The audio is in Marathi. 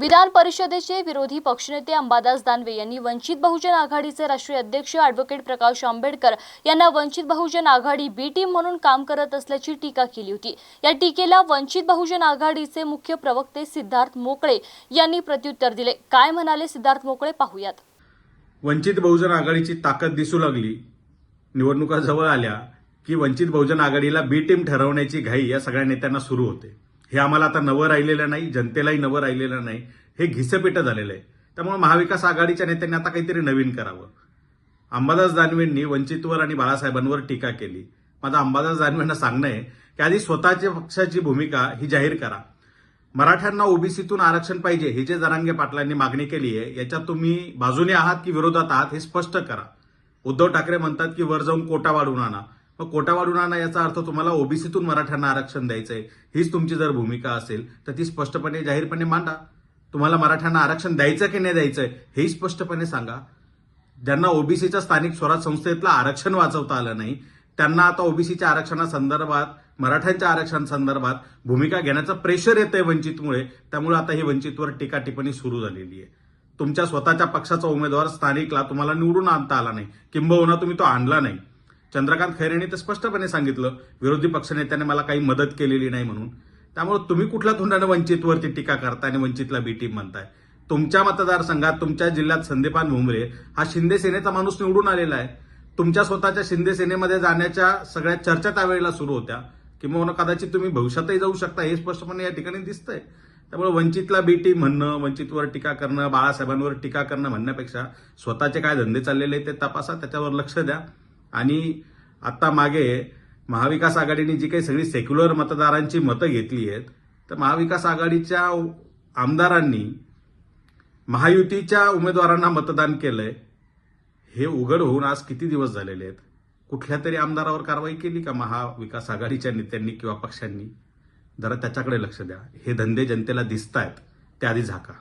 विधान परिषदेचे विरोधी पक्षनेते अंबादास दानवे यांनी वंचित बहुजन आघाडीचे राष्ट्रीय अध्यक्ष अॅडव्होकेट प्रकाश आंबेडकर यांना वंचित बहुजन आघाडी बी टीम म्हणून काम करत असल्याची टीका केली होती. या टीकेला वंचित बहुजन आघाडीचे मुख्य प्रवक्ते सिद्धार्थ मोकळे यांनी प्रत्युत्तर दिले. काय म्हणाले सिद्धार्थ मोकळे? पाहूयात. वंचित बहुजन आघाडीची ताकद दिसू लागली. निवडणुका जवळ आल्या की वंचित बहुजन आघाडीला बी टीम ठरवण्याची घाई या सगळ्या नेत्यांना सुरू होते. हे आम्हाला आता नवं राहिलेलं नाही जनतेलाही नवं राहिलेलं नाही. हे घिसपेटं झालेलं आहे. त्यामुळे महाविकास आघाडीच्या नेत्यांनी आता काहीतरी नवीन करावं. अंबादास दानवेंनी वंचितवर आणि बाळासाहेबांवर टीका केली. माझं अंबादास दानवेंना सांगणं आहे की आधी स्वतःच्या पक्षाची भूमिका ही जाहीर करा. मराठ्यांना ओबीसीतून आरक्षण पाहिजे हे जे जरांगे पाटलांनी मागणी केली आहे याच्यात तुम्ही बाजूने आहात की विरोधात आहात हे स्पष्ट करा. उद्धव ठाकरे म्हणतात की वर जाऊन कोटा वाढवून आणा. मग कोटा वाढून आणा याचा अर्थ तुम्हाला ओबीसीतून मराठ्यांना आरक्षण द्यायचंय. हीच तुमची जर भूमिका असेल तर ती स्पष्टपणे जाहीरपणे मांडा. तुम्हाला मराठ्यांना आरक्षण द्यायचं की नाही द्यायचंय हे स्पष्टपणे सांगा. ज्यांना ओबीसीच्या स्थानिक स्वराज संस्थेतलं आरक्षण वाचवता आलं नाही त्यांना आता ओबीसीच्या आरक्षणासंदर्भात मराठ्यांच्या आरक्षणासंदर्भात भूमिका घेण्याचं प्रेशर येतंय वंचितमुळे त्यामुळे आता ही वंचितवर टीका टिप्पणी सुरू झालेली आहे. तुमच्या स्वतःच्या पक्षाचा उमेदवार स्थानिकला तुम्हाला निवडून आणता आला नाही. किंबहुना तुम्ही तो आणला नाही. चंद्रकांत खैरेंनी तर स्पष्टपणे सांगितलं विरोधी पक्षनेत्याने मला काही मदत केलेली नाही म्हणून. त्यामुळे तुम्ही कुठल्या तोंडाने वंचितवरती टीका करताय आणि वंचितला बी टीम म्हणताय? तुमच्या मतदारसंघात तुमच्या जिल्ह्यात संदीपान भुमरे हा शिंदे सेनेचा माणूस निवडून आलेला आहे. तुमच्या स्वतःच्या शिंदे सेनेमध्ये जाण्याच्या सगळ्या चर्चा त्यावेळेला सुरू होत्या. किंवा कदाचित तुम्ही भविष्यातही जाऊ शकता हे स्पष्टपणे या ठिकाणी दिसतंय. त्यामुळे वंचितला बी टीम म्हणणं वंचितवर टीका करणं बाळासाहेबांवर टीका करणं म्हणण्यापेक्षा स्वतःचे काय धंदे चाललेले ते तपासा त्याच्यावर लक्ष द्या. आणि आता मागे महाविकास आघाडीने जी काही सगळी सेक्युलर मतदारांची मतं घेतली आहेत तर महाविकास आघाडीच्या आमदारांनी महायुतीच्या उमेदवारांना मतदान केलंय. हे उघड होऊन आज किती दिवस झालेले आहेत? कुठल्या तरी आमदारावर कारवाई केली का महाविकास आघाडीच्या नेत्यांनी किंवा पक्षांनी? जरा त्याच्याकडे लक्ष द्या. हे धंदे जनतेला दिसत आहेत त्याआधी आधी झाका.